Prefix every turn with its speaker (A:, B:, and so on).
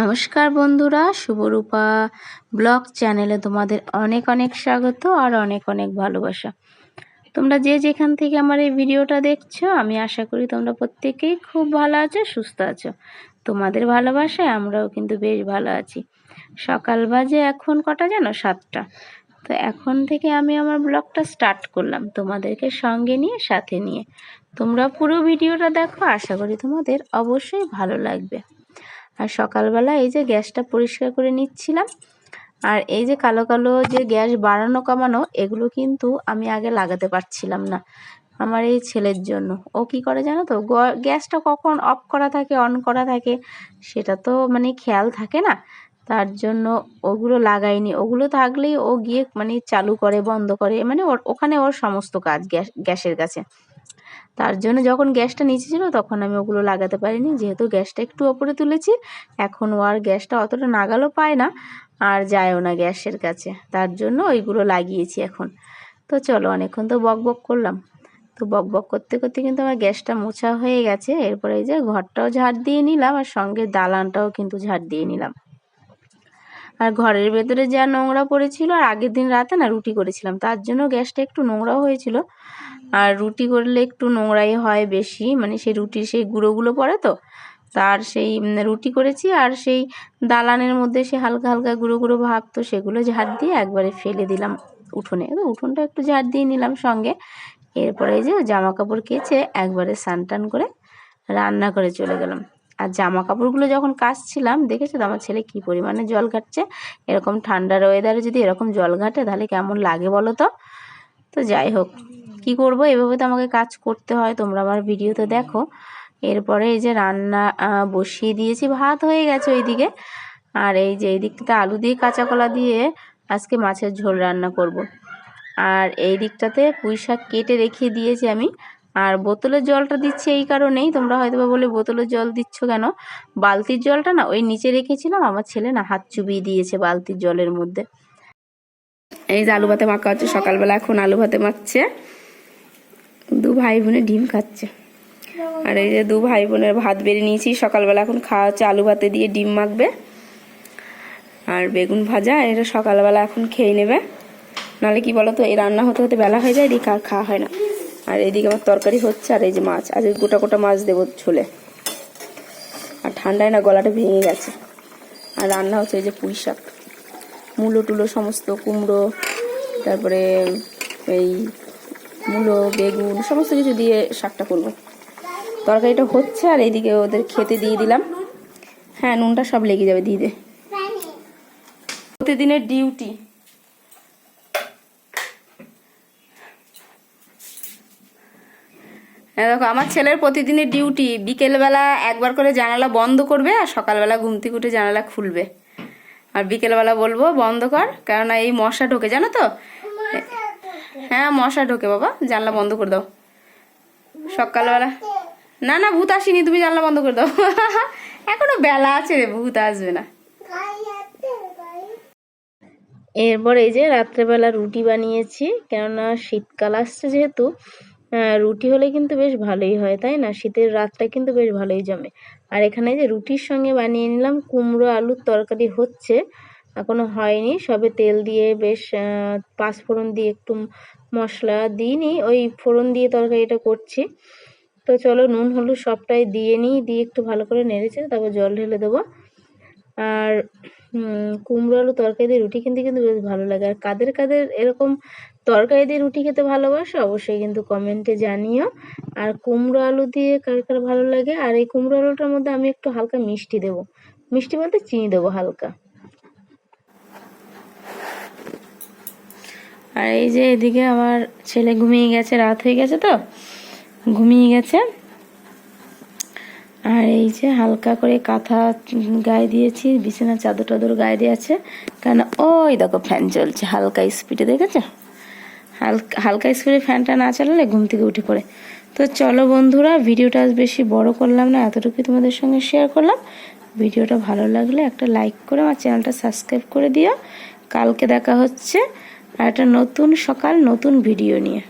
A: নমস্কার বন্ধুরা, শুভরূপা ব্লগ চ্যানেলে তোমাদের অনেক অনেক স্বাগত আর অনেক অনেক ভালোবাসা। তোমরা যে যেখান থেকে আমার এই ভিডিওটা দেখছ, আমি আশা করি তোমরা প্রত্যেকেই খুব ভালো আছো, সুস্থ আছো। তোমাদের ভালোবাসায় আমরাও কিন্তু বেশ ভালো আছি। সকাল বাজে এখন কটা জানো সাতটা। তো এখন থেকে আমি আমার ব্লগটা স্টার্ট করলাম তোমাদেরকে সঙ্গে নিয়ে, সাথে নিয়ে। তোমরা পুরো ভিডিওটা দেখো, আশা করি তোমাদের অবশ্যই ভালো লাগবে। আর সকালবেলা এই যে গ্যাসটা পরিষ্কার করে নিচ্ছিলাম। আর এই যে কালো কালো যে গ্যাস বাড়ানো কমানো, এগুলো কিন্তু আমি আগে লাগাতে পারছিলাম না আমার এই ছেলের জন্য। ও কি করে জানো তো? গ্যাসটা কখন অফ করা থাকে, অন করা থাকে, সেটা তো মানে খেয়াল থাকে না। তার জন্য ওগুলো লাগাইনি। ওগুলো থাকলেই ও গিয়ে মানে চালু করে, বন্ধ করে মানে ওখানে ওর সমস্ত কাজ গ্যাস, গ্যাসের কাছে। তার জন্য যখন গ্যাসটা নিচে ছিল তখন আমি ওগুলো লাগাতে পারিনি। যেহেতু গ্যাসটা একটু ওপরে তুলেছি, এখন ও আর গ্যাসটা অতটা নাগালও পায় না আর যায়ও না গ্যাসের কাছে। তার জন্য ওইগুলো লাগিয়েছি এখন। তো চলো অনেকক্ষণ তো বক বক করলাম। তো বক বক করতে করতে কিন্তু আমার গ্যাসটা মোছা হয়ে গেছে। এরপরে এই যে ঘরটাও ঝাড় দিয়ে নিলাম আর সঙ্গে দালানটাও কিন্তু ঝাড় দিয়ে নিলাম। আর ঘরের ভেতরে যা নোংরা পড়েছিল আর আগের দিন রাতে না রুটি করেছিলাম, তার জন্য গ্যাসটা একটু নোংরাও হয়েছিল। আর রুটি করলে একটু নোংরাই হয় বেশি মানে সেই রুটির সেই গুঁড়োগুলো পড়ে তো? তার সেই রুটি করেছি আর সেই দালানের মধ্যে সে হালকা হালকা গুঁড়ো গুঁড়ো ভাব তো সেগুলো ঝাড় দিয়ে একবারে ফেলে দিলাম উঠোনে। তো উঠোনটা একটু ঝাড় দিয়ে নিলাম সঙ্গে। এরপরে যে জামা কাপড় কেচে একবারে টান করে রান্না করে চলে গেলাম। আর জামা কাপড়গুলো যখন কাচছিলাম, দেখেছ তো আমার ছেলে কি পরিমাণে জল ঘাটছে এরকম ঠান্ডার ওয়েদারে যদি এরকম জল ঘাটে, তাহলে কেমন লাগে বলো তো? তো যাই হোক কি করব? এভাবে তো আমাকে কাজ করতে হয় তোমরা আমার ভিডিওতে দেখো। এরপরে এই যে রান্না বসিয়ে দিয়েছি ভাত হয়ে গেছে ওইদিকে। আর এই যে এই দিকটাতে আলু দিয়ে কাঁচা কলা দিয়ে আজকে মাছের ঝোল রান্না করব। আর এই দিকটাতে পুঁই শাক কেটে রেখে দিয়েছি আমি। আর বোতলের জলটা দিচ্ছি এই কারণেই তোমরা হয়তো বা বলে বোতলের জল দিচ্ছ কেন? বালতির জলটা না ওই নিচে রেখেছিলাম আমার ছেলে না হাত চুবিয়ে দিয়েছে বালতির জলের মধ্যে। এই যে আলু ভাতে মাখা হচ্ছে সকালবেলা এখন আলু ভাতে মাখছে। দু ভাই বোনে ডিম খাচ্ছে। আর এই যে দু ভাই বোনের ভাত বেরিয়ে নিয়েছি, সকালবেলা এখন খাওয়া হচ্ছে আলু ভাতে দিয়ে ডিম মাখবে। আর বেগুন ভাজা এটা সকালবেলা এখন খেয়ে নেবে। নাহলে কি বলতো, এই রান্না হতে হতে বেলা হয়ে যায়, এদিকে আর খাওয়া হয় না। আর এইদিকে আমার তরকারি হচ্ছে, আর এই যে মাছ, আজ গোটা গোটা মাছ দেবো ঝোলে। আর ঠান্ডায় না গলাটা ভেঙে গেছে। আর রান্না হচ্ছে এই যে পুঁই শাক। মূলো টুলো সমস্ত কুমড়ো, তারপরে এই মূলো, বেগুন, সমস্ত কিছু দিয়ে শাকটা করব। তরকারিটা হচ্ছে আর এইদিকে ওদের খেতে দিয়ে দিলাম। হ্যাঁ নুনটা সব লেগে যাবে দিয়ে দে। প্রতিদিনের ডিউটি। দেখো, আমার ছেলের প্রতিদিনের ডিউটি। বিকেলবেলা একবার করে জানালা বন্ধ করবে আর সকালবেলা ঘুম থেকে উঠে জানালা খুলবে। আর বিকেলবেলা বলব, বন্ধ কর, কেননা এই মশা ঢোকে, জানো তো? হ্যাঁ মশা ঢোকে বাবা, জানলা বন্ধ করে দাও। সকালবেলা। না না, ভূত আসেনি, তুমি জানলা বন্ধ করে দাও। এখনও বেলা আছে রে, ভূত আসবে না। এরপর এই যে রাত্রেবেলা রুটি বানিয়েছি, কেননা শীতকাল আসছে যেহেতু রুটি হলে কিন্তু বেশ ভালোই হয়, তাই না? শীতের রাতটা কিন্তু বেশ ভালোই জমে। আর এখানে যে রুটির সঙ্গে বানিয়ে নিলাম, কুমড়ো আলুর তরকারি হচ্ছে। এখনও হয়নি। সবে তেল দিয়ে বেশ পাঁচ ফোড়ন দিয়ে একটু মশলা দিইনি। ওই ফোড়ন দিয়ে তরকারিটা করছি। তো চলো নুন, হলুদ সবটাই দিয়ে নিই, দিয়ে একটু ভালো করে নেড়েছে তারপর জল ঢেলে দেবো। আর কুমড়ো আলু তরকারি দিয়ে রুটি খেতে কিন্তু বেশ ভালো লাগে। আর কাদের কাদের এরকম তরকারি দিয়ে রুটি খেতে ভালোবাসো অবশ্যই কিন্তু কমেন্টে জানিও। আর কুমড়ো আলু দিয়ে কার কার ভালো লাগে? আর এই কুমড়ো আলুটার মধ্যে আমি একটু হালকা মিষ্টি দেবো। মিষ্টি বলতে চিনি দেবো হালকা। আর এই যে এদিকে আমার ছেলে ঘুমিয়ে গেছে, রাত হয়ে গেছে তো। ঘুমিয়ে গেছে। আর এই যে হালকা করে কাঁথা গায়ে দিয়েছি বিছানা চাদর টাদর গায়ে দিয়েছে কেন? ওই দেখো ফ্যান চলছে হালকা স্পিডে দেখেছ? হালকা হালকা স্পিডে ফ্যানটা না চালালে ঘুম থেকে উঠে পড়ে। তো চলো বন্ধুরা, ভিডিওটা আজ বেশি বড় করলাম না, এতটুকুই তোমাদের সঙ্গে শেয়ার করলাম। ভিডিওটা ভালো লাগলে একটা লাইক করে আমার চ্যানেলটা সাবস্ক্রাইব করে দিও। কালকে দেখা হচ্ছে। আর একটা নতুন সকাল নতুন ভিডিও নিয়ে।